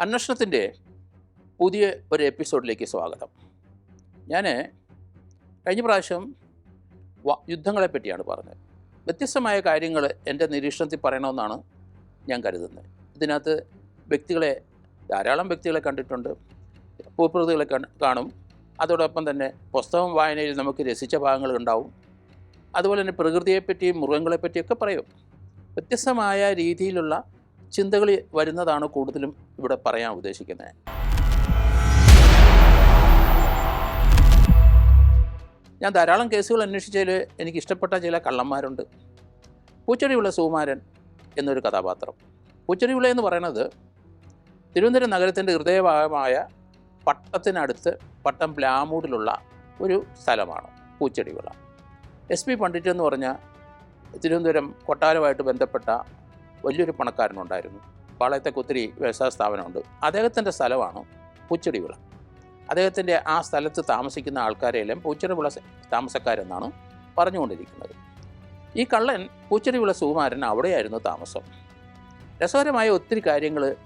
അന്വേഷണത്തിന്റെ പുതിയ ഒരു എപ്പിസോഡിലേക്ക് സ്വാഗതം. ഞാൻ കഴിഞ്ഞ പ്രാവശ്യം യുദ്ധങ്ങളെ പറ്റിയാണ് പറഞ്ഞത്. വ്യത്യസ്തമായ കാര്യങ്ങൾ എന്റെ നിരീക്ഷണത്തിൽ പറയണമെന്നാണ് ഞാൻ കരുതുന്നത്. ഇതിനകത്ത് വ്യക്തികളെ ധാരാളം വ്യക്തികളെ കണ്ടിട്ടുണ്ട്. ഭൂപ്രകൃതികളെ കാണും. അതോടൊപ്പം തന്നെ പുസ്തകം വായനയിൽ നമുക്ക് രസിച്ച ഭാഗങ്ങൾ ഉണ്ടാവും. അതുപോലെ തന്നെ പ്രകൃതിയെപ്പറ്റിയും മൃഗങ്ങളെപ്പറ്റിയൊക്കെ പറയും. വ്യത്യസ്തമായ രീതിയിലുള്ള ചിന്തകൾ വരുന്നതാണ് കൂടുതലും ഇവിടെ പറയാൻ ഉദ്ദേശിക്കുന്നത്. ഞാൻ ധാരാളം കേസുകൾ അന്വേഷിച്ചതിൽ എനിക്ക് ഇഷ്ടപ്പെട്ട ചില കള്ളന്മാരുണ്ട്. പൂച്ചെടിയുള്ള സുകുമാരൻ എന്നൊരു കഥാപാത്രം. പൂച്ചെടിയുള്ള എന്ന് പറയുന്നത് തിരുവനന്തപുരം നഗരത്തിന്റെ ഹൃദയഭാഗമായ പട്ടത്തിനടുത്ത് പട്ടം പ്ലാമൂടിലുള്ള ഒരു സ്ഥലമാണ് പൂച്ചെടിവിള. എസ് പി പണ്ഡിറ്റ് എന്ന് പറഞ്ഞ തിരുവനന്തപുരം കൊട്ടാരമായിട്ട് ബന്ധപ്പെട്ട വലിയൊരു പണക്കാരനുണ്ടായിരുന്നു. പാളയത്തൊക്കെ ഒത്തിരി വ്യവസായ സ്ഥാപനമുണ്ട്. അദ്ദേഹത്തിന്റെ സ്ഥലമാണ് പൂച്ചെടിവിള. അദ്ദേഹത്തിന്റെ ആ സ്ഥലത്ത് താമസിക്കുന്ന ആൾക്കാരെയെല്ലാം പൂച്ചെടിവിള താമസക്കാരെന്നാണ് പറഞ്ഞുകൊണ്ടിരിക്കുന്നത്. ഈ കള്ളൻ പൂച്ചെടിവിള സുകുമാരൻ അവിടെയായിരുന്നു താമസം. രസകരമായ ഒത്തിരി കാര്യങ്ങൾ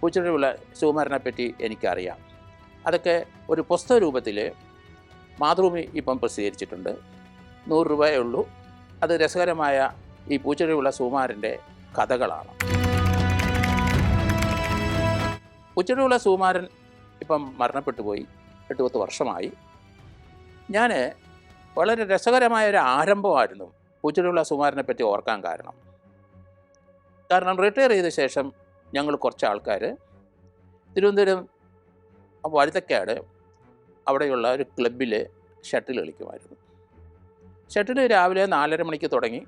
പൂച്ചെടിവിള സുകുമാരനെ പറ്റി എനിക്കറിയാം. അതൊക്കെ ഒരു പുസ്തക രൂപത്തിൽ മാതൃഭൂമി ഇപ്പം പ്രസിദ്ധീകരിച്ചിട്ടുണ്ട്. നൂറ് രൂപയേ ഉള്ളൂ. അത് രസകരമായ ഈ പൂച്ചെടിവിള സുകുമാരന്റെ കഥകളാണ്. പൂച്ചെടിവിള സുകുമാരൻ ഇപ്പം മരണപ്പെട്ടു പോയി. എട്ട് പത്ത് വർഷമായി. ഞാൻ വളരെ രസകരമായ ഒരു ആരംഭമായിരുന്നു പൂച്ചെടിയുള്ള സുകുമാരനെ പറ്റി ഓർക്കാൻ കാരണം. കാരണം റിട്ടയർ ചെയ്ത ശേഷം ഞങ്ങൾ കുറച്ച് ആൾക്കാർ തിരുവനന്തപുരം വഴുതക്കാട് അവിടെയുള്ള ഒരു ക്ലബിൽ ഷട്ടിൽ കളിക്കുമായിരുന്നു. ഷട്ടിൽ രാവിലെ നാലര മണിക്ക് തുടങ്ങി.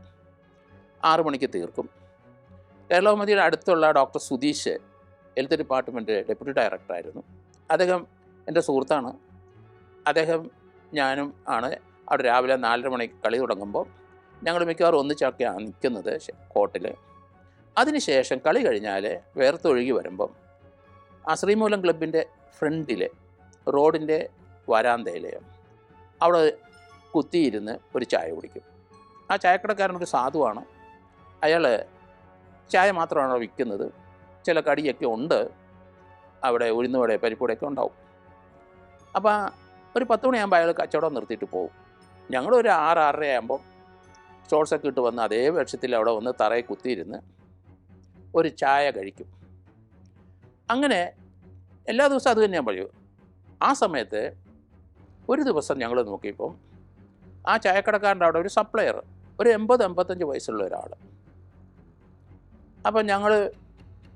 ആറു മണിക്ക് തീർക്കും. കേരളമതിയുടെ അടുത്തുള്ള doctor Sudheesh health department deputy ഡയറക്ടറായിരുന്നു അദ്ദേഹം എന്റെ സുഹൃത്താണ്. അദ്ദേഹം ഞാനും ആണ് അവിടെ രാവിലെ നാലര മണിക്ക് കളി തുടങ്ങുമ്പോൾ ഞങ്ങൾ മിക്കവാറും ഒന്നിച്ചൊക്കെയാണ് നിൽക്കുന്നത് കോട്ടിൽ അതിനുശേഷം കളി കഴിഞ്ഞാൽ വേർത്തൊഴുകി വരുമ്പം ആ ശ്രീമൂലം ക്ലബിന്റെ ഫ്രണ്ടിൽ റോഡിന്റെ വരാന്തയിൽ അവിടെ കുത്തിയിരുന്ന് ഒരു ചായ കുടിക്കും. ആ ചായക്കടക്കാരനൊരു സാധുവാണ്. അയാൾ ചായ മാത്രമാണ് വിൽക്കുന്നത്? ചില കടിയൊക്കെ ഉണ്ട്. അവിടെ ഉഴുന്നുവട പരിപ്പുവടയൊക്കെ ഉണ്ടാവും. അപ്പോൾ ഒരു പത്ത് മണിയാകുമ്പോൾ അയാൾ കച്ചവടം നിർത്തിയിട്ട് പോകും ഞങ്ങളൊരു ആറ് ആറര ആകുമ്പോൾ ഷോർട്സൊക്കെ ഇട്ട് വന്ന് അതേ വേഷത്തിൽ അവിടെ വന്ന് തറയെ കുത്തിയിരുന്ന് ഒരു ചായ കഴിക്കും. അങ്ങനെ എല്ലാ ദിവസവും അത് തന്നെയാണ് പറയൂ ആ സമയത്ത് ഒരു ദിവസം ഞങ്ങൾ നോക്കിയപ്പം ആ ചായക്കടക്കാരന്റെ അവിടെ ഒരു സപ്ലയർ ഒരു എൺപത് എൺപത്തഞ്ച് വയസ്സുള്ള ഒരാൾ അപ്പം ഞങ്ങൾ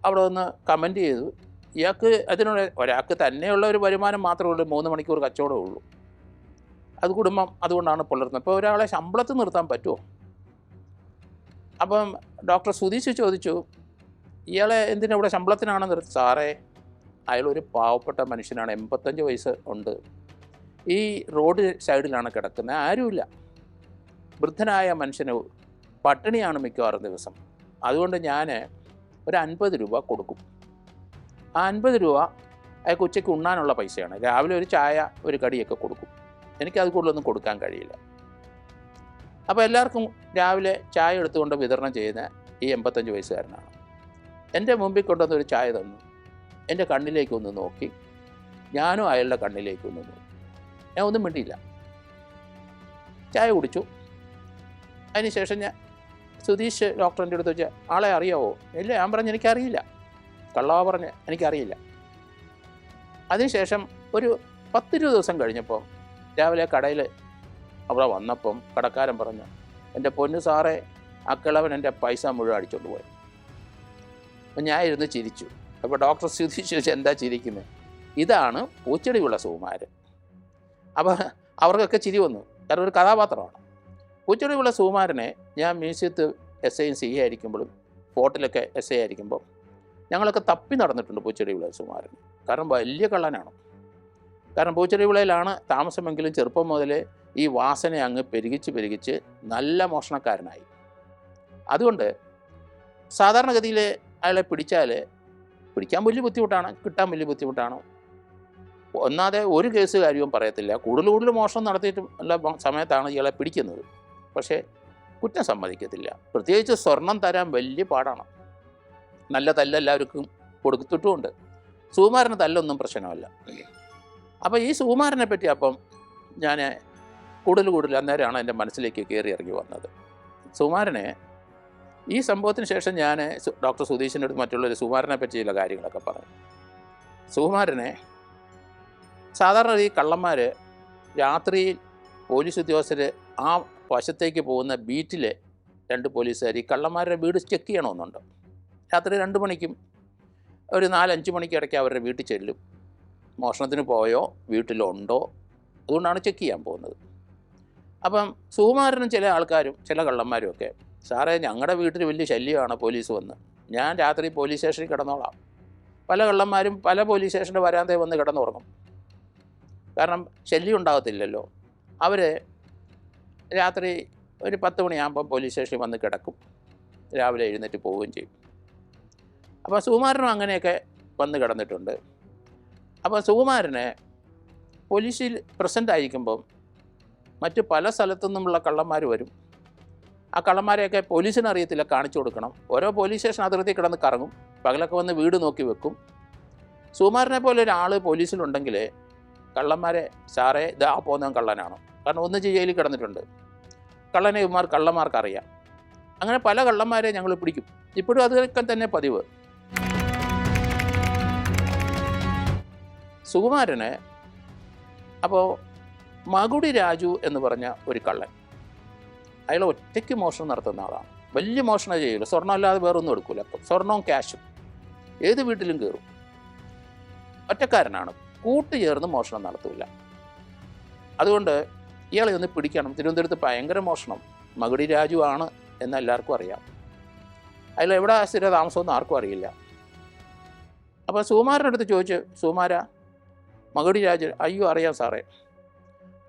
അവിടെ ഒന്ന് കമന്റ് ചെയ്തു. ഇയാൾക്ക് അതിനുള്ള ഒരാൾക്ക് തന്നെയുള്ള ഒരു വരുമാനം മാത്രമേ ഉള്ളൂ മൂന്ന് മണിക്കൂർ കച്ചവടമേ ഉള്ളൂ. അത് കുടുംബം അതുകൊണ്ടാണ് പുലർത്തുന്നത്. അപ്പോൾ ഒരാളെ ശമ്പളത്തിൽ നിർത്താൻ പറ്റുമോ? അപ്പം ഡോക്ടർ സുധീഷ് ചോദിച്ചു ഇയാളെ എന്തിനാ ഇവിടെ ശമ്പളത്തിനാണ് നിർത്തി? സാറേ അയാൾ ഒരു പാവപ്പെട്ട മനുഷ്യനാണ് എൺപത്തഞ്ച് വയസ്സ് ഉണ്ട്. ഈ റോഡ് സൈഡിലാണ് കിടക്കുന്നത് ആരുമില്ല. വൃദ്ധനായ മനുഷ്യന് പട്ടിണിയാണ് മിക്കവാറും ദിവസം. അതുകൊണ്ട് ഞാൻ ഒരു അൻപത് രൂപ കൊടുക്കും. ആ അൻപത് രൂപ അയാൾക്ക് ഉച്ചയ്ക്ക് ഉണ്ണാനുള്ള പൈസയാണ്. രാവിലെ ഒരു ചായ ഒരു കടിയൊക്കെ കൊടുക്കും. എനിക്ക് അത് കൂടുതലൊന്നും കൊടുക്കാൻ കഴിയില്ല. അപ്പോൾ എല്ലാവർക്കും രാവിലെ ചായ എടുത്തുകൊണ്ട് വിതരണം ചെയ്യുന്ന ഈ എൺപത്തഞ്ച് വയസ്സുകാരനാണ്. എന്റെ മുമ്പിൽ കൊണ്ടുവന്ന് ഒരു ചായ തന്നു. എന്റെ കണ്ണിലേക്കൊന്ന് നോക്കി. ഞാനും അയാളുടെ കണ്ണിലേക്കൊന്ന് നോക്കി. ഞാൻ ഒന്നും മിണ്ടിയില്ല. ചായ കുടിച്ചു. അതിനുശേഷം ഞാൻ സുധീഷ് ഡോക്ടറിന്റെ അടുത്ത് വെച്ചാൽ ആളെ അറിയാവോ? ഇല്ല ഞാൻ പറഞ്ഞ് എനിക്കറിയില്ല. കള്ളാ പറഞ്ഞ് എനിക്കറിയില്ല. അതിനുശേഷം ഒരു പത്തിരുപത് ദിവസം കഴിഞ്ഞപ്പോൾ രാവിലെ കടയിൽ അവിടെ വന്നപ്പം കടക്കാരൻ പറഞ്ഞു എന്റെ പൊന്നു സാറെ ആ കിളവൻ എന്റെ പൈസ മുഴുവൻ അടിച്ചുകൊണ്ട് പോയി. അപ്പം ഞാൻ ഇരുന്ന് ചിരിച്ചു. അപ്പോൾ ഡോക്ടർ സുധീഷ് ചോദിച്ചാൽ എന്താ ചിരിക്കുന്നത് ഇതാണ് പൂച്ചെടിയുള്ള സുകുമാരൻ. അപ്പോൾ അവർക്കൊക്കെ ചിരി വന്നു. കാരണം ഒരു കഥാപാത്രമാണ്. പൂച്ചെടിയുള്ള സുകുമാരനെ ഞാൻ മ്യൂസിയത്ത് എസ് ഐയും സി ആയിരിക്കുമ്പോഴും ഫോർട്ടിലൊക്കെ എസ് ഐ ആയിരിക്കുമ്പോൾ ഞങ്ങളൊക്കെ തപ്പി നടന്നിട്ടുണ്ട് പൂച്ചെടിവിള സുകുമാരൻ. കാരണം വലിയ കള്ളനാണ്. കാരണം പൂച്ചെടിവിളയിലാണ് താമസമെങ്കിലും ചെറുപ്പം മുതലേ ഈ വാസന അങ്ങ് പെരുകിച്ച് പെരുകിച്ച് നല്ല മോഷണക്കാരനായി. അതുകൊണ്ട് സാധാരണഗതിയിൽ അയാളെ പിടിച്ചാൽ പിടിക്കാൻ വലിയ ബുദ്ധിമുട്ടാണ് കിട്ടാൻ വലിയ ബുദ്ധിമുട്ടാണ്. ഒന്നാതെ ഒരു കേസ് കാര്യവും പറയത്തില്ല. കൂടുതൽ കൂടുതൽ മോഷണം നടത്തിയിട്ടുള്ള സമയത്താണ് ഇയാളെ പിടിക്കുന്നത്. പക്ഷേ കുറ്റം സമ്മതിക്കത്തില്ല. പ്രത്യേകിച്ച് സ്വർണം തരാൻ വലിയ പാടാണ്. നല്ല തല്ല് എല്ലാവർക്കും കൊടുത്തിട്ടുമുണ്ട്. സുകുമാരന് തല്ലൊന്നും പ്രശ്നമല്ല. അപ്പോൾ ഈ സുകുമാരനെ പറ്റി അപ്പം ഞാൻ കൂടുതൽ കൂടുതൽ അന്നേരമാണ് എന്റെ മനസ്സിലേക്ക് കയറി ഇറങ്ങി വന്നത്. സുകുമാരനെ ഈ സംഭവത്തിന് ശേഷം ഞാൻ ഡോക്ടർ സുധീഷിന്റെ അടുത്ത് മറ്റുള്ളവർ സുകുമാരനെ പറ്റി ചില കാര്യങ്ങളൊക്കെ പറഞ്ഞു. സുകുമാരനെ സാധാരണ ഈ കള്ളന്മാർ രാത്രിയിൽ പോലീസ് ഉദ്യോഗസ്ഥർ ആ വശത്തേക്ക് പോകുന്ന ബീറ്റിലെ രണ്ട് പോലീസുകാർ ഈ കള്ളന്മാരുടെ വീട് ചെക്ക് ചെയ്യണമെന്നുണ്ട്. രാത്രി രണ്ട് മണിക്കും ഒരു നാലഞ്ച് മണിക്ക് ഇടയ്ക്ക് അവരുടെ വീട്ടിൽ ചെല്ലും. മോഷണത്തിന് പോയോ വീട്ടിലുണ്ടോ അതുകൊണ്ടാണ് ചെക്ക് ചെയ്യാൻ പോകുന്നത്. അപ്പം സുകുമാരനും ചില ആൾക്കാരും ചില കള്ളന്മാരും ഒക്കെ സാറേ ഞങ്ങളുടെ വീട്ടിൽ വലിയ ശല്യമാണ് പോലീസ് വന്ന്. ഞാൻ രാത്രി പോലീസ് സ്റ്റേഷനിൽ കിടന്നോളാം. പല കള്ളന്മാരും പല പോലീസ് സ്റ്റേഷന്റെ വരാന്തേ വന്ന് കിടന്നുറങ്ങും. കാരണം ശല്യം ഉണ്ടാകത്തില്ലല്ലോ. അവർ രാത്രി ഒരു പത്ത് മണിയാകുമ്പോൾ പോലീസ് സ്റ്റേഷനിൽ വന്ന് കിടക്കും. രാവിലെ എഴുന്നേറ്റ് പോവുകയും ചെയ്യും. അപ്പോൾ സുകുമാരനും അങ്ങനെയൊക്കെ വന്ന് കിടന്നിട്ടുണ്ട്. അപ്പോൾ സുകുമാരനെ പോലീസിൽ പ്രസന്റ് ആയിരിക്കുമ്പം മറ്റ് പല സ്ഥലത്തു നിന്നുമുള്ള കള്ളന്മാർ വരും. ആ കള്ളന്മാരെയൊക്കെ പോലീസിന് അറിയത്തില്ല കാണിച്ചു കൊടുക്കണം. ഓരോ പോലീസ് സ്റ്റേഷൻ അതിർത്തി കിടന്ന് കറങ്ങും. പകലൊക്കെ വന്ന് വീട് നോക്കി വെക്കും. സുകുമാരനെ പോലെ ഒരാൾ പോലീസിലുണ്ടെങ്കിൽ കള്ളന്മാരെ സാറേ ഇതാ പോകുന്നവൻ കള്ളനാണ്? കാരണം ഒന്ന് ജയിലിൽ കിടന്നിട്ടുണ്ട്. കള്ളനെ കള്ളന്മാർക്കറിയാം. അങ്ങനെ പല കള്ളന്മാരെ ഞങ്ങൾ പിടിക്കും. ഇപ്പോഴും അതൊക്കെ തന്നെ പതിവ്. സുകുമാരന് അപ്പോൾ മകുടി രാജു എന്ന് പറഞ്ഞ ഒരു കള്ളൻ. അയാൾ ഒറ്റയ്ക്ക് മോഷണം നടത്തുന്ന ആളാണ്. വലിയ മോഷണം ചെയ്യില്ല സ്വർണം അല്ലാതെ വേറൊന്നും എടുക്കില്ല സ്വർണവും ക്യാഷും. ഏത് വീട്ടിലും കയറും. ഒറ്റക്കാരനാണ്. കൂട്ടുചേർന്ന് മോഷണം നടത്തില്ല അതുകൊണ്ട് ഇയാളെ ഒന്ന് പിടിക്കണം. തിരുവനന്തപുരത്ത് ഭയങ്കര മോഷണം. മകുടി രാജു ആണ് എന്ന് എല്ലാവർക്കും അറിയാം. അതിൽ എവിടെ സ്ഥിര താമസമൊന്നും ആർക്കും അറിയില്ല. അപ്പോൾ സുകുമാരന്റെ അടുത്ത് ചോദിച്ചു സുകുമാര മകുടി രാജു അയ്യോ അറിയാം സാറേ.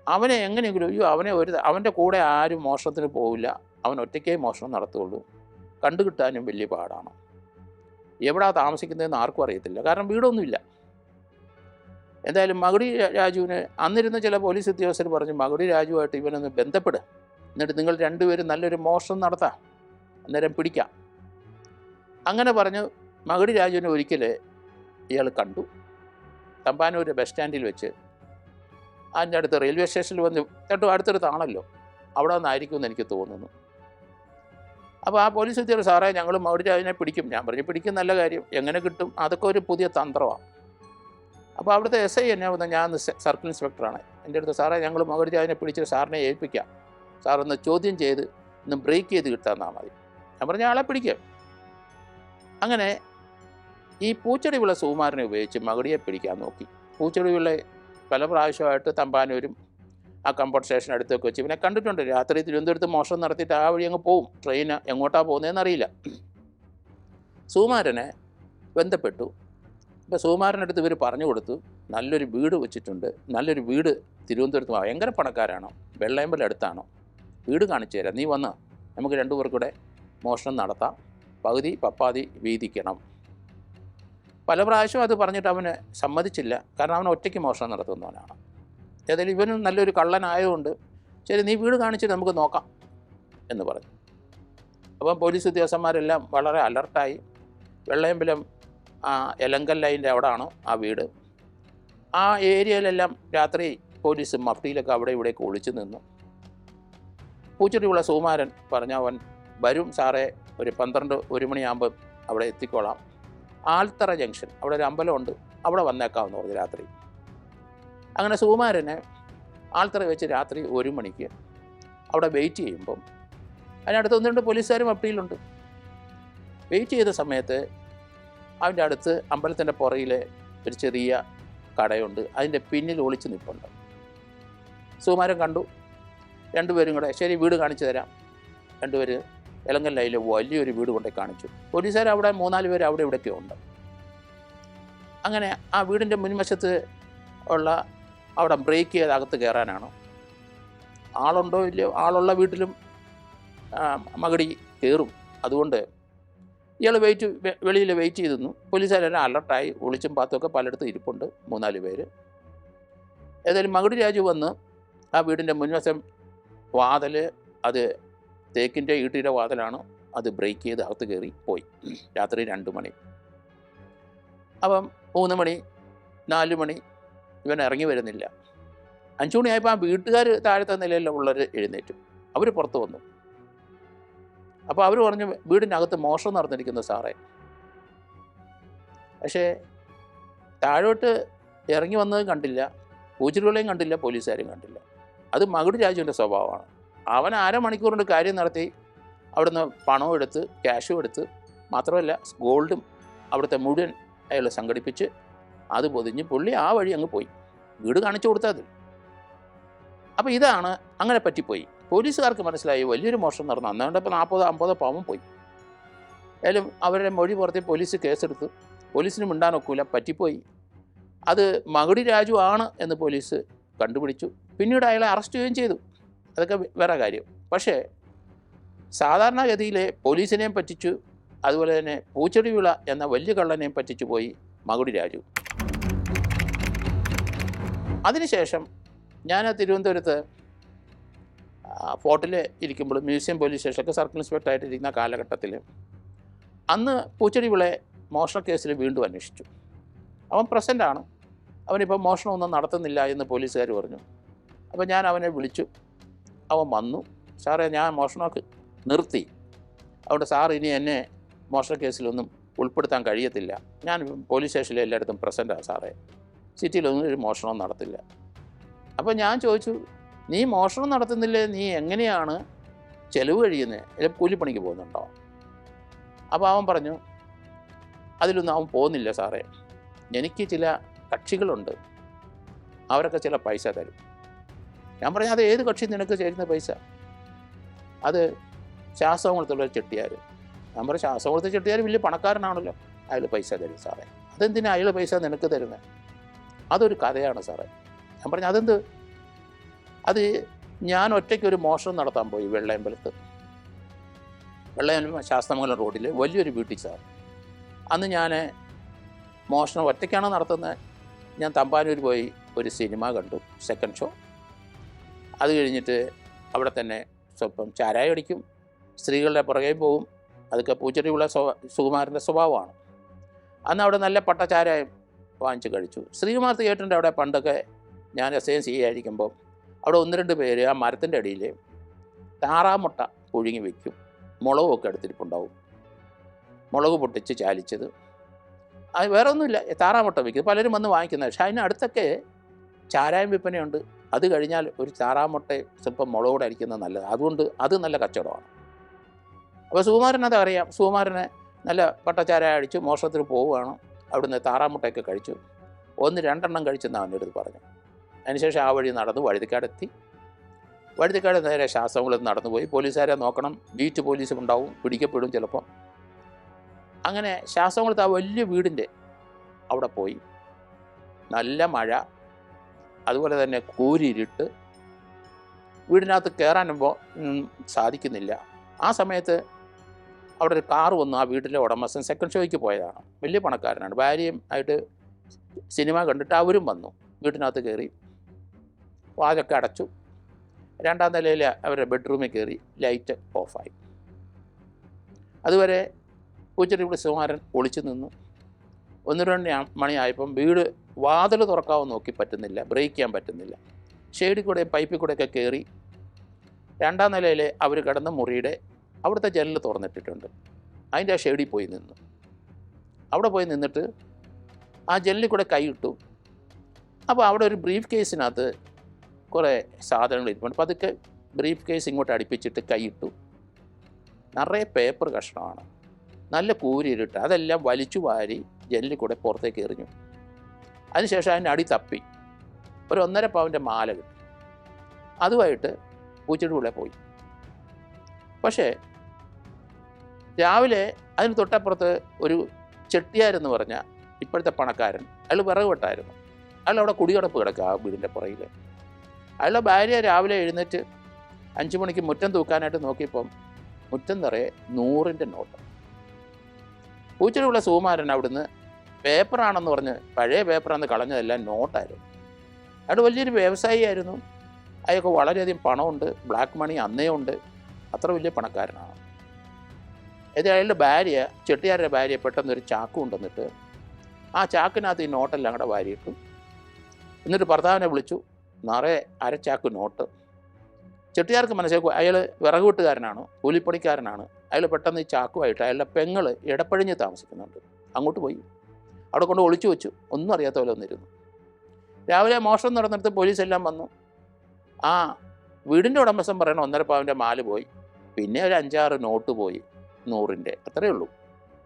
അവനെ എങ്ങനെയെങ്കിലും അയ്യോ അവനെ ഒരു അവന്റെ കൂടെ ആരും മോഷണത്തിന് പോവില്ല. അവൻ ഒറ്റയ്ക്കേ മോഷണം നടത്തുള്ളൂ കണ്ടുകിട്ടാനും വലിയ പാടാണ്. എവിടാ താമസിക്കുന്നതെന്ന് ആർക്കും അറിയത്തില്ല. കാരണം വീടൊന്നുമില്ല. എന്തായാലും മകുടി രാജുവിന് അന്നിരുന്ന ചില പോലീസ് ഉദ്യോഗസ്ഥർ പറഞ്ഞു മകുടി രാജുവായിട്ട് ഇവനൊന്ന് ബന്ധപ്പെടുക എന്നിട്ട് നിങ്ങൾ രണ്ടുപേരും നല്ലൊരു മോഷണം നടത്താം. അന്നേരം പിടിക്കാം. അങ്ങനെ പറഞ്ഞു മകുടി രാജുവിനെ ഒരിക്കൽ ഇയാൾ കണ്ടു. തമ്പാനൂർ ബസ് സ്റ്റാൻഡിൽ വെച്ച് അതിന്റെ അടുത്ത് റെയിൽവേ സ്റ്റേഷനിൽ വന്ന് ഏറ്റവും അടുത്തടുത്താണല്ലോ അവിടെ നിന്നായിരിക്കുമെന്ന് എനിക്ക് തോന്നുന്നു. അപ്പോൾ ആ പോലീസ് ഉദ്യോഗസ്ഥർ സാറേ ഞങ്ങൾ മകുടി രാജുവിനെ പിടിക്കും. ഞാൻ പറഞ്ഞു പിടിക്കും നല്ല കാര്യം. എങ്ങനെ കിട്ടും? അതൊക്കെ ഒരു പുതിയ തന്ത്രമാണ്. അപ്പോൾ അവിടുത്തെ എസ് ഐ എന്നെ വന്ന് ഞാൻ സർക്കിൾ ഇൻസ്പെക്ടറാണ്. എന്റെ അടുത്ത് സാറേ ഞങ്ങൾ മൗരി അതിനെ പിടിച്ച് സാറിനെ ഏൽപ്പിക്കാം. സാറൊന്ന് ചോദ്യം ചെയ്ത് ഒന്ന് ബ്രേക്ക് ചെയ്ത് കിട്ടാന്നാൽ മതി. ഞാൻ പറഞ്ഞ ആളെ പിടിക്കാം. അങ്ങനെ ഈ പൂച്ചെടി വിള സുകുമാരനെ ഉപയോഗിച്ച് മകടിയെ പിടിക്കാൻ നോക്കി. പൂച്ചെടി വിള പല പ്രാവശ്യമായിട്ട് തമ്പാനൂരും ആ കമ്പോർട്ട് സ്റ്റേഷൻ അടുത്തൊക്കെ വെച്ച് ഇവനെ കണ്ടിട്ടുണ്ട്. രാത്രി തിരുവനന്തപുരത്ത് മോഷണം നടത്തിയിട്ട് ആ വഴി അങ്ങ് പോവും. ട്രെയിൻ എങ്ങോട്ടാണ് പോകുന്നതെന്ന് അറിയില്ല. സുകുമാരനെ ബന്ധപ്പെട്ടു. ഇപ്പോൾ സുകുമാരന്റെ അടുത്ത് ഇവർ പറഞ്ഞു കൊടുത്തു നല്ലൊരു വീട് വെച്ചിട്ടുണ്ട്. നല്ലൊരു വീട് തിരുവനന്തപുരത്ത് ഭയങ്കര പണക്കാരാണോ? വെള്ളയമ്പലം അടുത്താണോ? വീട് കാണിച്ചു തരാം. നീ വന്ന്. നമുക്ക് രണ്ടു പേർക്കൂടെ മോഷണം നടത്താം. പകുതി പപ്പാതി വീതിക്കണം. പല പ്രാവശ്യം അത് പറഞ്ഞിട്ട് അവന് സമ്മതിച്ചില്ല. കാരണം അവൻ ഒറ്റയ്ക്ക് മോഷണം നടത്തുന്നവനാണ്. ഏതായാലും ഇവനും നല്ലൊരു കള്ളനായതുകൊണ്ട് ശരി നീ വീട് കാണിച്ചിട്ട് നമുക്ക് നോക്കാം എന്ന് പറഞ്ഞു. അപ്പം പോലീസ് ഉദ്യോഗസ്ഥന്മാരെല്ലാം വളരെ അലർട്ടായി. വെള്ളയമ്പലം ആ എലങ്കൽ ലൈന്റെ അവിടാണോ ആ വീട്? ആ ഏരിയയിലെല്ലാം രാത്രി പോലീസ് മഫ്റ്റിയിലൊക്കെ അവിടെ ഇവിടെയൊക്കെ ഒളിച്ചു നിന്നു. പൂച്ചട്ടിയുള്ള സുകുമാരൻ പറഞ്ഞ അവൻ വരും സാറേ ഒരു പന്ത്രണ്ട് ഒരു മണിയാകുമ്പോൾ അവിടെ എത്തിക്കോളാം. ആൽത്തറ ജംഗ്ഷൻ അവിടെ ഒരു അമ്പലമുണ്ട് അവിടെ വന്നേക്കാമെന്ന് പറഞ്ഞു രാത്രി. അങ്ങനെ സുകുമാരനെ ആൽത്തറ വെച്ച് രാത്രി ഒരു മണിക്ക് അവിടെ വെയിറ്റ് ചെയ്യുമ്പം അതിനടുത്ത് ഒന്ന് രണ്ട് പോലീസുകാരും അപ്പീലുണ്ട് വെയിറ്റ് ചെയ്ത സമയത്ത് അവന്റെ അടുത്ത് അമ്പലത്തിന്റെ പുറയിലെ ഒരു ചെറിയ കടയുണ്ട്. അതിന്റെ പിന്നിൽ ഒളിച്ച് നിൽപ്പുണ്ട് സുകുമാരൻ കണ്ടു. രണ്ടുപേരും കൂടെ ശരി വീട് കാണിച്ചു തരാം. രണ്ടുപേർ എലങ്കൽ ലൈനിൽ വലിയൊരു വീട് കൊണ്ടേ കാണിച്ചു. പോലീസുകാർ അവിടെ മൂന്നാൽ പേര് അവിടെ ഇവിടെയൊക്കെ ഉണ്ട്. അങ്ങനെ ആ വീടിന്റെ മുൻവശത്ത് ഉള്ള അവിടെ ബ്രേക്ക് ചെയ്ത് അകത്ത് കയറാനാണ്. ആളുണ്ടോ ഇല്ലയോ? ആളുള്ള വീട്ടിലും മകടി കയറും. അതുകൊണ്ട് ഇയാൾ വെയിറ്റ് വെളിയിൽ വെയിറ്റ് ചെയ്തിരുന്നു. പോലീസുകാരെല്ലാം അലർട്ടായി. ഒളിച്ചും പാത്തുമൊക്കെ പലയിടത്തും ഇരിപ്പുണ്ട് മൂന്നാൽ പേര്. ഏതായാലും മകുടി രാജു വന്ന് ആ വീടിന്റെ മുൻവശം വാതിൽ അത് തേക്കിന്റെ ഈട്ടിയുടെ വാതിലാണ്. അത് ബ്രേക്ക് ചെയ്ത് അകത്ത് കയറി പോയി. രാത്രി രണ്ട് മണി. അപ്പം മൂന്ന് മണി നാല് മണി ഇവൻ ഇറങ്ങി വരുന്നില്ല. അഞ്ചു മണിയായപ്പോൾ ആ വീട്ടുകാർ താഴത്തെ നിലയിലുള്ളവർ എഴുന്നേറ്റു. അവർ പുറത്ത് വന്നു. അപ്പോൾ അവർ പറഞ്ഞു വീടിനകത്ത് മോഷണം നടന്നിരിക്കുന്നു സാറേ. പക്ഷേ താഴോട്ട് ഇറങ്ങി വന്നതും കണ്ടില്ല. പൂച്ചലുകളെയും കണ്ടില്ല പോലീസുകാരെയും കണ്ടില്ല. അത് മകുടി രാജുവിന്റെ സ്വഭാവമാണ്. അവൻ അരമണിക്കൂർ കൊണ്ട് കാര്യം നടത്തി അവിടുന്ന് പണവും എടുത്ത് ക്യാഷും എടുത്ത് മാത്രമല്ല ഗോൾഡും അവിടുത്തെ മുഴുവൻ അയാൾ സംഘടിപ്പിച്ച് അത് പൊതിഞ്ഞ് പുള്ളി ആ വഴി അങ്ങ് പോയി. വീട് കാണിച്ചു കൊടുത്താൽ അപ്പോൾ ഇതാണ് അങ്ങനെ പറ്റിപ്പോയി. പോലീസുകാർക്ക് മനസ്സിലായി വലിയൊരു മോഷണം നടന്നു. അന്നുകൊണ്ട് ഇപ്പോൾ നാൽപ്പത് അമ്പത് പാവം പോയി. ഏതായാലും അവരുടെ മൊഴി പുറത്തെ പോലീസ് കേസെടുത്തു. പോലീസിന് മിണ്ടാനൊക്കില്ല പറ്റിപ്പോയി. അത് മകുടി രാജു ആണ് എന്ന് പോലീസ് കണ്ടുപിടിച്ചു. പിന്നീട് അയാളെ അറസ്റ്റ് ചെയ്യുകയും ചെയ്തു. അതൊക്കെ വേറെ കാര്യം. പക്ഷേ സാധാരണഗതിയിലെ പോലീസിനെയും പറ്റിച്ചു അതുപോലെ തന്നെ പൂച്ചെടി വിള എന്ന വലിയ കള്ളനെയും പറ്റിച്ചു പോയി മകുടി രാജു. അതിനുശേഷം ഞാൻ തിരുവനന്തപുരത്ത് ഫോർട്ടിൽ ഇരിക്കുമ്പോൾ മ്യൂസിയം പോലീസ് സ്റ്റേഷനൊക്കെ സർക്കിൾ ഇൻസ്പെക്ടറായിട്ട് ഇരിക്കുന്ന കാലഘട്ടത്തിൽ അന്ന് പൂച്ചെടി വിളയെ മോഷണ കേസിൽ വീണ്ടും അന്വേഷിച്ചു. അവൻ പ്രസന്റാണ് അവനിപ്പോൾ മോഷണമൊന്നും നടത്തുന്നില്ല എന്ന് പോലീസുകാർ പറഞ്ഞു. അപ്പോൾ ഞാൻ അവനെ വിളിച്ചു. അവൻ വന്നു. സാറേ ഞാൻ മോഷണമൊക്കെ നിർത്തി. അതുകൊണ്ട് സാർ ഇനി എന്നെ മോഷണ കേസിലൊന്നും ഉൾപ്പെടുത്താൻ കഴിയത്തില്ല. ഞാൻ പോലീസ് സ്റ്റേഷനിൽ എല്ലായിടത്തും പ്രസന്റാണ് സാറേ. സിറ്റിയിലൊന്നും ഒരു മോഷണവും നടത്തില്ല. അപ്പോൾ ഞാൻ ചോദിച്ചു നീ മോഷണം നടത്തുന്നില്ലേ? നീ എങ്ങനെയാണ് ചെലവ് കഴിയുന്നത് അല്ലെ കൂലിപ്പണിക്ക് പോകുന്നുണ്ടോ? അപ്പോൾ അവൻ പറഞ്ഞു അതിലൊന്നും അവൻ പോകുന്നില്ല സാറേ. എനിക്ക് ചില കക്ഷികളുണ്ട്. അവരൊക്കെ ചില പൈസ തരും. ഞാൻ പറഞ്ഞു അത് ഏത് കക്ഷി നിനക്ക് ചേരുന്ന പൈസ? അത് ശാസ്ത്രകുളത്തുള്ള ചെട്ടിയാർ ഞാൻ പറഞ്ഞു ശാസ്ത്രകുളത്തെ ചെട്ടിയാർ വലിയ പണക്കാരനാണല്ലോ. അയാൾ പൈസ തരും സാറേ. അതെന്തിനാ അയാൾ പൈസ നിനക്ക് തരുന്നത് അതൊരു കഥയാണ് സാറേ. ഞാൻ പറഞ്ഞു അതെന്ത്? അത് ഞാൻ ഒറ്റയ്ക്ക് ഒരു മോഷണം നടത്താൻ പോയി വെള്ളയമ്പലത്ത്. വെള്ളയമ്പലം ശാസ്ത്രമംഗലം റോഡിൽ വലിയൊരു വീട്ടിൽ സാർ അന്ന് ഞാൻ മോഷണം ഒറ്റയ്ക്കാണ് നടത്തുന്നത് ഞാൻ തമ്പാനൂർ പോയി ഒരു സിനിമ കണ്ടു സെക്കൻഡ് ഷോ അത് കഴിഞ്ഞിട്ട് അവിടെ തന്നെ സ്വല്പം ചാരായ അടിക്കും സ്ത്രീകളുടെ പുറകെ പോവും. അതൊക്കെ പൂച്ചെടിയുള്ള സ്വ സുകുമാരന്റെ സ്വഭാവമാണ്. അന്ന് അവിടെ നല്ല പട്ട ചാരായം വാങ്ങിച്ച് കഴിച്ചു. ശ്രീകുമാർ തിയേറ്ററിന്റെ അവിടെ പണ്ടൊക്കെ ഞാൻ എസ് എൻ സി ആയിരിക്കുമ്പോൾ അവിടെ ഒന്ന് രണ്ട് പേര് ആ മരത്തിന്റെ അടിയിൽ താറാമുട്ട പുഴുങ്ങി വെക്കും. മുളകൊക്കെ എടുത്തിരിപ്പുണ്ടാവും മുളക് പൊട്ടിച്ച് ചാലിച്ചത്. അത് വേറെ ഒന്നുമില്ല. താറാമുട്ട വയ്ക്കും. പലരും വന്ന് വാങ്ങിക്കുന്നത് പക്ഷേ അതിനടുത്തൊക്കെ ചാരായം വിൽപ്പനയുണ്ട്. അത് കഴിഞ്ഞാൽ ഒരു താറാമുട്ട സ്വല്പം മുളകോടെ അരിക്കുന്നത് നല്ലത്. അതുകൊണ്ട് അത് നല്ല കച്ചവടമാണ്. അപ്പോൾ സുകുമാരൻ അറിയാം. സുകുമാരനെ നല്ല പട്ടച്ചാരായ അടിച്ചു മോഷണത്തിന് പോവുകയാണ്. അവിടുന്ന് താറാമുട്ടയൊക്കെ കഴിച്ചു. ഒന്ന് രണ്ടെണ്ണം കഴിച്ചെന്നാണ് അവന്റെ അടുത്ത് പറഞ്ഞു അതിനുശേഷം ആ വഴി നടന്നു വഴുതിക്കാടെത്തി. വഴുതിക്കാട് നേരെ ശാസ്ത്രങ്ങളിൽ നടന്നുപോയി. പോലീസുകാരെ നോക്കണം. ബീറ്റ് പോലീസും ഉണ്ടാവും പിടിക്കപ്പെടും ചിലപ്പോൾ അങ്ങനെ ശാസ്ത്രകുളത്ത് ആ വലിയ വീടിന്റെ അവിടെ പോയി. നല്ല മഴ. അതുപോലെ തന്നെ കൂരിരുട്ട്. വീടിനകത്ത് കയറാനുമ്പോൾ സാധിക്കുന്നില്ല. ആ സമയത്ത് അവിടെ ഒരു കാറ് വന്നു. ആ വീട്ടിലെ ഉടമസ്ഥൻ സെക്കൻഡ് ഷോയ്ക്ക് പോയതാണ്. വലിയ പണക്കാരനാണ്. ഭാര്യയും ആയിട്ട് സിനിമ കണ്ടിട്ട് അവരും വന്നു. വീട്ടിനകത്ത് കയറി. വാതൊക്കെ അടച്ചു. രണ്ടാം നിലയിൽ അവരുടെ ബെഡ്റൂമിൽ കയറി ലൈറ്റ് ഓഫായി. അതുവരെ പൂച്ചെടിയുടെ സുമാരൻ ഒളിച്ചു നിന്നു. ഒന്ന് രണ്ട് മണിയായപ്പം വീട് വാതിൽ തുറക്കാവും നോക്കി പറ്റുന്നില്ല ബ്രേക്ക് ചെയ്യാൻ പറ്റുന്നില്ല. ഷെയ്ഡിൽ കൂടെ പൈപ്പിൽ കൂടെയൊക്കെ കയറി രണ്ടാം നിലയിൽ അവർ കിടന്ന മുറിയുടെ അവിടുത്തെ ജനൽ തുറന്നിട്ടിട്ടുണ്ട്. അതിന്റെ ആ ഷെയ്ഡിൽ പോയി നിന്നു. അവിടെ പോയി നിന്നിട്ട് ആ ജനലിൽ കൂടെ കൈയിട്ടു അപ്പോൾ അവിടെ ഒരു ബ്രീഫ് കേസിനകത്ത് കുറേ സാധനങ്ങൾ ഇരിപ്പുണ്ട്. അതൊക്കെ ബ്രീഫ് കേസ് ഇങ്ങോട്ട് അടുപ്പിച്ചിട്ട് കൈയിട്ടു. നിറയെ പേപ്പർ കഷ്ണമാണ്. നല്ല കൂരിയിട്ട് അതെല്ലാം വലിച്ചു വാരി ജനലിൽ കൂടെ പുറത്തേക്ക് എറിഞ്ഞു. അതിനുശേഷം അതിന്റെ അടി തപ്പി. ഒരു ഒന്നര പവന്റെ മാല കിട്ടി. അതുമായിട്ട് പൂച്ചയുടെ ഉള്ളിൽ പോയി. പക്ഷേ രാവിലെ അതിന് തൊട്ടപ്പുറത്ത് ഒരു ചെട്ടിയാരെന്ന് പറഞ്ഞ ഇപ്പോഴത്തെ പണക്കാരൻ. അയാൾ വിറക് വെട്ടായിരുന്നു. അയാൾ അവിടെ കുടികിടപ്പ് കിടക്കുക ആ വീടിന്റെ പുറകിൽ അയാളുടെ ഭാര്യ രാവിലെ എഴുന്നേറ്റ് അഞ്ച് മണിക്ക് മുറ്റം തൂക്കാനായിട്ട് നോക്കിയപ്പം മുറ്റം നിറയെ നൂറിന്റെ നോട്ട്. പൂച്ചലുള്ള സുകുമാരൻ അവിടുന്ന് പേപ്പറാണെന്ന് പറഞ്ഞ് പഴയ പേപ്പറാന്ന് കളഞ്ഞതെല്ലാം നോട്ടായിരുന്നു. അയാൾ വലിയൊരു വ്യവസായിയായിരുന്നു. അയാൾക്ക് വളരെയധികം പണമുണ്ട്. ബ്ലാക്ക് മണി അന്നേ ഉണ്ട്. അത്ര വലിയ പണക്കാരനാണ്. ഇത് അയാളുടെ ഭാര്യ ചെട്ടിയാരുടെ ഭാര്യ പെട്ടെന്ന് ഒരു ചാക്ക് കൊണ്ടുവന്നിട്ട് ആ ചാക്കിനകത്ത് ഈ നോട്ടെല്ലാം കൂടെ വാരിയിട്ടു. എന്നിട്ട് ഭർത്താവിനെ വിളിച്ചു. നിറയെ അരച്ചാക്ക് നോട്ട്. ചെട്ടിയാർക്ക് മനസ്സിലാക്കും അയാൾ വിറക് വെട്ടുകാരനാണ് കൂലിപ്പണിക്കാരനാണ്. അയാൾ പെട്ടെന്ന് ഈ ചാക്കുമായിട്ട് അയാളുടെ പെങ്ങൾ ഇടപ്പഴിഞ്ഞ് താമസിക്കുന്നുണ്ട്. അങ്ങോട്ട് പോയി. അവിടെ കൊണ്ട് ഒളിച്ചു വെച്ചു. ഒന്നും അറിയാത്ത പോലെ വന്നിരുന്നു. രാവിലെ മോഷണം നടന്നിടത്ത് പോലീസ് എല്ലാം വന്നു. ആ വീടിന്റെ ഉടമസ്ഥൻ പറയണ ഒന്നര പാവിന്റെ മാൽ പോയി. പിന്നെ ഒരു അഞ്ചാറ് നോട്ട് പോയി നൂറിന്റെ അത്രയേ ഉള്ളൂ.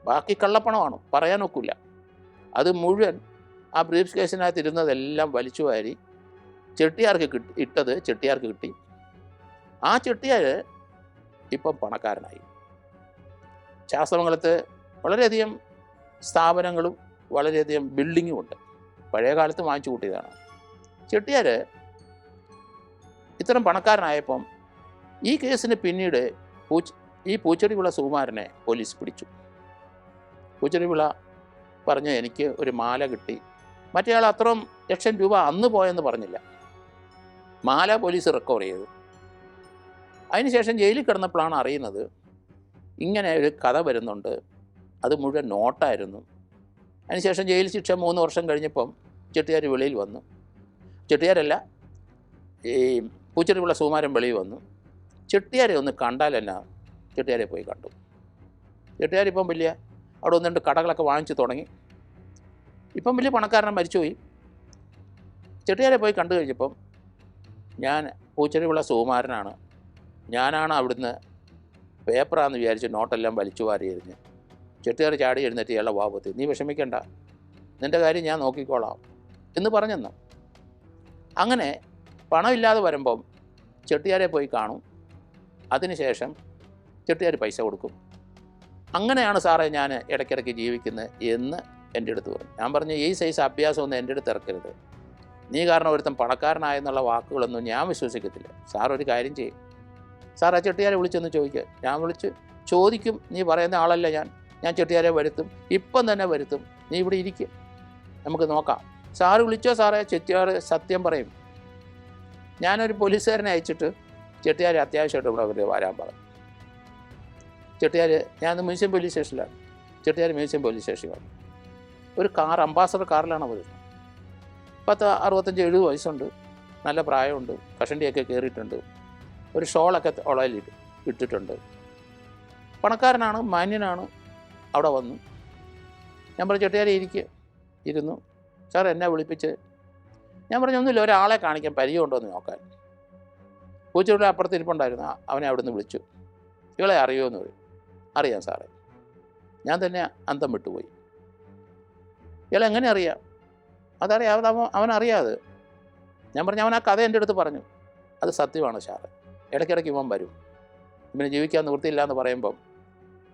ബാക്കി കള്ളപ്പണമാണ്. പറയാനൊക്കില്ല. അത് മുഴുവൻ ആ ബ്രീഫ് കേസിനകത്ത് ഇരുന്നതെല്ലാം വലിച്ചു വാരി ചെട്ടിയാർക്ക് കിട്ടി ഇട്ടത് ചെട്ടിയാർക്ക് കിട്ടി. ആ ചെട്ടിയാർ ഇപ്പം പണക്കാരനായി. ശാസ്ത്രമംഗലത്ത് വളരെയധികം സ്ഥാപനങ്ങളും വളരെയധികം ബിൽഡിങ്ങും ഉണ്ട്. പഴയ കാലത്ത് വാങ്ങിച്ചു കൂട്ടിയതാണ്. ചെട്ടിയാർ ഇത്തരം പണക്കാരനായപ്പം ഈ കേസിന് പിന്നീട് പൂച്ച ഈ പൂച്ചെടിവിള സുകുമാരനെ പോലീസ് പിടിച്ചു. പൂച്ചെടിവിള പറഞ്ഞ് എനിക്ക് ഒരു മാല കിട്ടി. മറ്റേയാൾ അത്രയും ലക്ഷം രൂപ അന്ന് പോയെന്ന് പറഞ്ഞില്ല. മാല പോലീസ് റിക്കവർ ചെയ്തു. അതിനുശേഷം ജയിലിൽ കിടന്നപ്പോഴാണ് അറിയുന്നത് ഇങ്ങനെ ഒരു കഥ വരുന്നുണ്ട്. അത് മുഴുവൻ നോട്ടായിരുന്നു. അതിനുശേഷം ജയിൽ ശിക്ഷ മൂന്ന് വർഷം കഴിഞ്ഞപ്പം ചെട്ടിയാർ വെളിയിൽ വന്നു. ചെട്ടിയാരല്ല ഈ പൂച്ചെടിവിള സുമാരൻ വെളിയിൽ വന്നു. ചെട്ടിയാരെ ഒന്ന് കണ്ടാൽ എന്നാ ചെട്ടിയാരെ പോയി കണ്ടു. ചെട്ടിയാർ ഇപ്പം വലിയ അവിടെ ഒന്ന് രണ്ട് കടകളൊക്കെ വാങ്ങിച്ചു തുടങ്ങി. ഇപ്പം വലിയ പണക്കാരനെ മരിച്ചുപോയി. ചെട്ടിയാരെ പോയി കണ്ടു കഴിഞ്ഞപ്പം ഞാൻ പൂച്ചെടിവിള സുകുമാരനാണ്. ഞാനാണ് അവിടുന്ന് പേപ്പറാന്ന് വിചാരിച്ച് നോട്ടെല്ലാം വലിച്ചു വാരി ചെട്ടിയാർ ചാടി എഴുന്നേറ്റ് ഇയാളെ വാപത്തി നീ വിഷമിക്കണ്ട. നിന്റെ കാര്യം ഞാൻ നോക്കിക്കോളാം എന്ന് പറഞ്ഞെന്ന്. അങ്ങനെ പണമില്ലാതെ വരുമ്പം ചെട്ടിയാരെ പോയി കാണും. അതിനുശേഷം ചെട്ടിയാർ പൈസ കൊടുക്കും. അങ്ങനെയാണ് സാറേ ഞാൻ ഇടയ്ക്കിടയ്ക്ക് ജീവിക്കുന്നത് എന്ന് എന്റെ അടുത്ത് പറഞ്ഞു. ഞാൻ പറഞ്ഞു ഈ സൈസ് അഭ്യാസമൊന്നും എന്റെ അടുത്ത് ഇറക്കരുത്. നീ കാരണം ഒരുത്തൻ പണക്കാരനായെന്നുള്ള വാക്കുകളൊന്നും ഞാൻ വിശ്വസിക്കത്തില്ല. സാർ ഒരു കാര്യം ചെയ്യും. സാർ ആ ചെട്ടിയാരെ വിളിച്ചൊന്ന് ചോദിക്കുക ഞാൻ വിളിച്ച് ചോദിക്കും. നീ പറയുന്ന ആളല്ല ഞാൻ. ഞാൻ ചെട്ടിയാരെ വരുത്തും. ഇപ്പം തന്നെ വരുത്തും. നീ ഇവിടെ ഇരിക്കുക നമുക്ക് നോക്കാം. സാറ് വിളിച്ചോ സാറേ? ചെട്ടിയാർ സത്യം പറയും. ഞാനൊരു പോലീസുകാരനെ അയച്ചിട്ട് ചെട്ടിയാർ അത്യാവശ്യമായിട്ട് ഇവിടെ അവർ വരാൻ പറഞ്ഞു. ചെട്ടിയാർ ഞാൻ മ്യൂസിയം പോലീസ് സ്റ്റേഷനിലാണ്. ചെട്ടിയാർ മ്യൂസിയം പോലീസ് സ്റ്റേഷനിൽ വന്നു ഒരു കാർ അംബാസഡർ കാറിലാണ് വരുന്നത്? പത്ത് അറുപത്തഞ്ച് എഴുപത് വയസ്സുണ്ട്. നല്ല പ്രായമുണ്ട്. കഷണ്ടിയൊക്കെ കയറിയിട്ടുണ്ട് ഒരു ഷോളൊക്കെ ഉളയിൽ ഇട്ട് ഇട്ടിട്ടുണ്ട്. പണക്കാരനാണ് മാന്യനാണ് അവിടെ വന്നു. ഞാൻ പറഞ്ഞു ചെട്ടിയാരെ ഇരിക്കുക ഇരുന്നു. സാർ എന്നെ വിളിപ്പിച്ച്. ഞാൻ പറഞ്ഞു ഒന്നുമില്ല ഒരാളെ കാണിക്കാൻ പരിചയമുണ്ടോ എന്ന് നോക്കാൻ. പൂച്ചയുടെ അപ്പുറത്ത് ഇരിപ്പുണ്ടായിരുന്നു. അവനെ അവിടുന്ന് വിളിച്ചു. ഇവളെ അറിയുമോ പറയും. അറിയാം സാറേ. ഞാൻ തന്നെ അന്തം വിട്ടുപോയി. ഇയാളെ എങ്ങനെ അറിയാം? അതറിയാം അവൻ അവൻ അവനറിയാതെ. ഞാൻ പറഞ്ഞു അവൻ ആ കഥ എന്റെ അടുത്ത് പറഞ്ഞു. അത് സത്യമാണ് സാറ് ഇടയ്ക്കിടയ്ക്ക് ഇവൻ വരും. ഇവന് ജീവിക്കാൻ നിവൃത്തിയില്ല എന്ന് പറയുമ്പം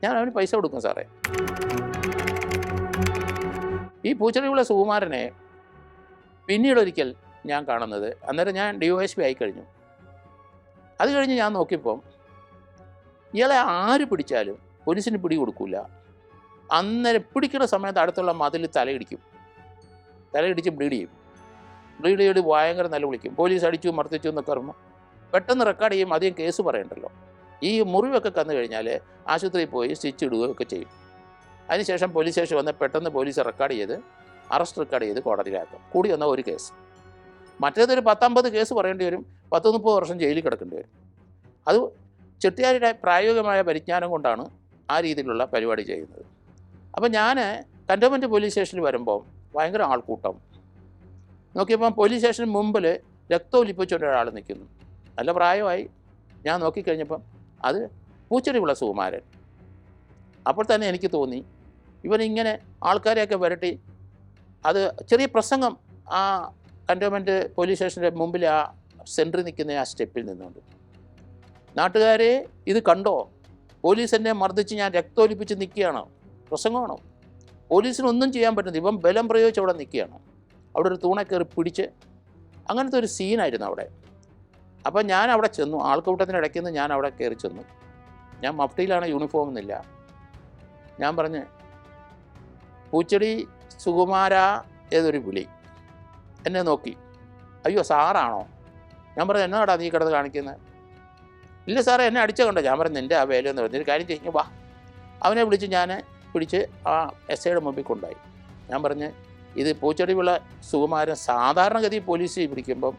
ഞാൻ അവന് പൈസ കൊടുക്കും സാറേ. ഈ പൂച്ചെടിയുള്ള സുകുമാരനെ പിന്നീട് ഒരിക്കൽ ഞാൻ കാണുന്നത് അന്നേരം ഞാൻ ഡി എസ് പി ആയിക്കഴിഞ്ഞു അത് കഴിഞ്ഞ് ഞാൻ നോക്കിയപ്പം ഇയാളെ ആര് പിടിച്ചാലും പോലീസിന് പിടി കൊടുക്കില്ല അന്നേരം പിടിക്കുന്ന സമയത്ത് അടുത്തുള്ള മതിൽ തലയിടിക്കും. തലയിടിച്ച് ബ്ലീഡ് ചെയ്യും. ബ്ലീഡ് ചെയ്ത് ഭയങ്കര നിലവിളിക്കും പോലീസ് അടിച്ചു മർദ്ദിച്ചു എന്നൊക്കെ പറയുമ്പോൾ പെട്ടെന്ന് റെക്കോർഡ് ചെയ്യും. അധികം കേസ് പറയണ്ടല്ലോ. ഈ മുറിവൊക്കെ കന്നു കഴിഞ്ഞാൽ ആശുപത്രിയിൽ പോയി സ്റ്റിച്ച് ഇടുകയൊക്കെ ചെയ്യും. അതിനുശേഷം പോലീസ് സ്റ്റേഷൻ വന്ന് പെട്ടെന്ന് പോലീസ് റെക്കോർഡ് ചെയ്ത് അറസ്റ്റ് റെക്കോർഡ് ചെയ്ത് കോടതിയിലാക്കും. കൂടി വന്ന ഒരു കേസ് മറ്റേതൊരു പത്തമ്പത് കേസ് പറയേണ്ടി വരും. പത്ത് മുപ്പത് വർഷം ജയിലിൽ കിടക്കേണ്ടി വരും. അത് ചെട്ടിയാരുടെ പ്രായോഗികമായ പരിജ്ഞാനം കൊണ്ടാണ് ആ രീതിയിലുള്ള പരിപാടി ചെയ്യുന്നത്. അപ്പോൾ ഞാൻ കന്റോൺമെന്റ് പോലീസ് സ്റ്റേഷനിൽ വരുമ്പോൾ ഭയങ്കര ആൾക്കൂട്ടം. നോക്കിയപ്പം പോലീസ് സ്റ്റേഷന് മുമ്പിൽ രക്തം ഒലിപ്പിച്ചുകൊണ്ട് ഒരാൾ നിൽക്കുന്നു. നല്ല പ്രായമായി. ഞാൻ നോക്കിക്കഴിഞ്ഞപ്പം അത് പൂച്ചെടിയുള്ള സുകുമാരൻ. അപ്പോൾ തന്നെ എനിക്ക് തോന്നി ഇവനിങ്ങനെ ആൾക്കാരെയൊക്കെ വരട്ടി അത് ചെറിയ പ്രസംഗം ആ കന്റോൺമെന്റ് പോലീസ് സ്റ്റേഷന്റെ മുമ്പിൽ ആ സെന്ററിൽ നിൽക്കുന്ന ആ സ്റ്റെപ്പിൽ നിന്നുകൊണ്ട് നാട്ടുകാരെ ഇത് കണ്ടോ? പോലീസ് എന്നെ മർദ്ദിച്ച് ഞാൻ രക്തമൊലിപ്പിച്ച് നിൽക്കുകയാണോ? പ്രസംഗമാണോ? പോലീസിന് ഒന്നും ചെയ്യാൻ പറ്റുന്നില്ല. ഇപ്പം ബലം പ്രയോഗിച്ച് അവിടെ നിൽക്കുകയാണ്. അവിടെ ഒരു തൂണ കയറി പിടിച്ച് അങ്ങനത്തെ ഒരു സീനായിരുന്നു അവിടെ. അപ്പം ഞാൻ അവിടെ ചെന്നു. ആൾക്കൂട്ടത്തിനിടയ്ക്ക് നിന്ന് ഞാൻ അവിടെ കയറി ചെന്നു. ഞാൻ മഫ്റ്റിയിലാണ് യൂണിഫോം എന്നില്ല. ഞാൻ പറഞ്ഞ് പൂച്ചെടി സുകുമാര ഏതൊരു വിളി എന്നെ നോക്കി. അയ്യോ സാറാണോ? ഞാൻ പറഞ്ഞു എന്നാടാ നീ കിടന്ന് കാണിക്കുന്നത് ഇല്ല സാറേ എന്നെ അടിച്ച കണ്ടോ ഞാൻ പറഞ്ഞു നിന്റെ ആ വേലയെന്ന് പറഞ്ഞു ഒരു കാര്യം ചെയ്യുമ്പോൾ വാ. അവനെ വിളിച്ച് ഞാൻ പിടിച്ച് ആ എസ് ഐയുടെ മുമ്പിൽ കൊണ്ടുപോയി. ഞാൻ പറഞ്ഞ് ഇത് പൂച്ചെടിവിള സുകുമാരൻ സാധാരണഗതി പോലീസ് പിടിക്കുമ്പം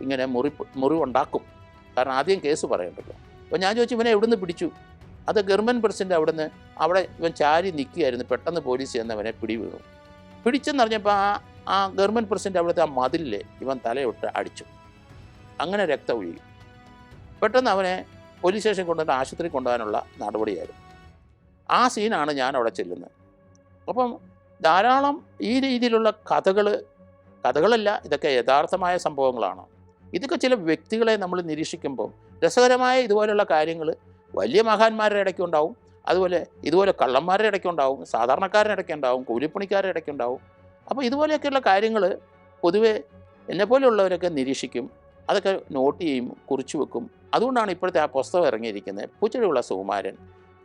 ഇങ്ങനെ മുറി മുറിവുണ്ടാക്കും. കാരണം ആദ്യം കേസ് പറയണ്ടല്ലോ. അപ്പോൾ ഞാൻ ചോദിച്ചു ഇവനെ എവിടുന്ന് പിടിച്ചു? അത് ഗവൺമെന്റ് പ്രസിഡന്റ് അവിടുന്ന് അവിടെ ഇവൻ ചാരി നിൽക്കുകയായിരുന്നു. പെട്ടെന്ന് പോലീസ് ചെന്നവനെ പിടി വീണു പിടിച്ചെന്ന് പറഞ്ഞപ്പോൾ ആ ആ ഗവൺമെന്റ് പ്രസിഡന്റ് അവിടുത്തെ ആ മതിലിൽ ഇവൻ തലയൊട്ട് അടിച്ചു. അങ്ങനെ രക്തം ഒഴുകി പെട്ടെന്ന് അവനെ പോലീസ് സ്റ്റേഷൻ കൊണ്ടുവന്ന് ആശുപത്രി കൊണ്ടുപോകാനുള്ള നടപടിയായിരുന്നു. ആ സീനാണ് ഞാൻ അവിടെ ചെല്ലുന്നത്. അപ്പം ധാരാളം ഈ രീതിയിലുള്ള കഥകൾ കഥകളല്ല ഇതൊക്കെ യഥാർത്ഥമായ സംഭവങ്ങളാണ്. ഇതൊക്കെ ചില വ്യക്തികളെ നമ്മൾ നിരീക്ഷിക്കുമ്പോൾ രസകരമായ ഇതുപോലെയുള്ള കാര്യങ്ങൾ വലിയ മഹാന്മാരുടെ ഇടയ്ക്ക് ഉണ്ടാവും. അതുപോലെ ഇതുപോലെ കള്ളന്മാരുടെ ഇടയ്ക്ക് ഉണ്ടാവും സാധാരണക്കാരുടെ ഇടയ്ക്ക് ഉണ്ടാവും കൂലിപ്പണിക്കാരുടെ ഇടയ്ക്ക് ഉണ്ടാവും. അപ്പോൾ ഇതുപോലെയൊക്കെയുള്ള കാര്യങ്ങൾ പൊതുവെ എന്നെപ്പോലെയുള്ളവരൊക്കെ നിരീക്ഷിക്കും അതൊക്കെ നോട്ട് ചെയ്യും കുറിച്ചു വെക്കും. അതുകൊണ്ടാണ് ഇപ്പോഴത്തെ ആ പുസ്തകം ഇറങ്ങിയിരിക്കുന്നത്. പൂച്ചെടിയുള്ള സുകുമാരൻ.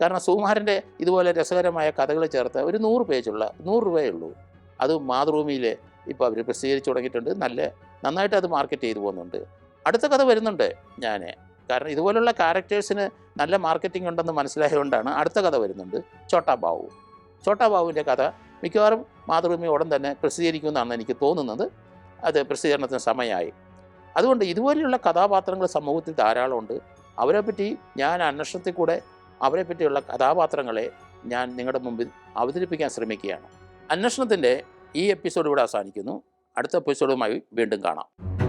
കാരണം സുകുമാരന്റെ ഇതുപോലെ രസകരമായ കഥകൾ ചേർത്ത് ഒരു നൂറ് പേജുള്ള നൂറ് രൂപയേ ഉള്ളൂ. അത് മാതൃഭൂമിയിൽ ഇപ്പോൾ അവർ പ്രസിദ്ധീകരിച്ചു തുടങ്ങിയിട്ടുണ്ട്. നല്ല നന്നായിട്ട് അത് മാർക്കറ്റ് ചെയ്തു പോകുന്നുണ്ട്. അടുത്ത കഥ വരുന്നുണ്ട് ഞാൻ കാരണം ഇതുപോലുള്ള ക്യാരക്ടേഴ്സിന് നല്ല മാർക്കറ്റിംഗ് ഉണ്ടെന്ന് മനസ്സിലായതുകൊണ്ടാണ് അടുത്ത കഥ വരുന്നുണ്ട് ചോട്ടാ ബാബു ചോട്ടാ ബാബുവിന്റെ കഥ മിക്കവാറും മാതൃഭൂമി ഉടൻ തന്നെ പ്രസിദ്ധീകരിക്കുമെന്നാണ് എനിക്ക് തോന്നുന്നത്. അത് പ്രസിദ്ധീകരണത്തിന് സമയമായി. അതുകൊണ്ട് ഇതുപോലെയുള്ള കഥാപാത്രങ്ങൾ സമൂഹത്തിൽ ധാരാളമുണ്ട്. അവരെപ്പറ്റി ഞാൻ അന്വേഷണത്തിൽ കൂടെ അവരെ പറ്റിയുള്ള കഥാപാത്രങ്ങളെ ഞാൻ നിങ്ങളുടെ മുമ്പിൽ അവതരിപ്പിക്കാൻ ശ്രമിക്കുകയാണ്. അന്വേഷണത്തിന്റെ ഈ എപ്പിസോഡ് ഇവിടെ അവസാനിക്കുന്നു. അടുത്ത എപ്പിസോഡുമായി വീണ്ടും കാണാം.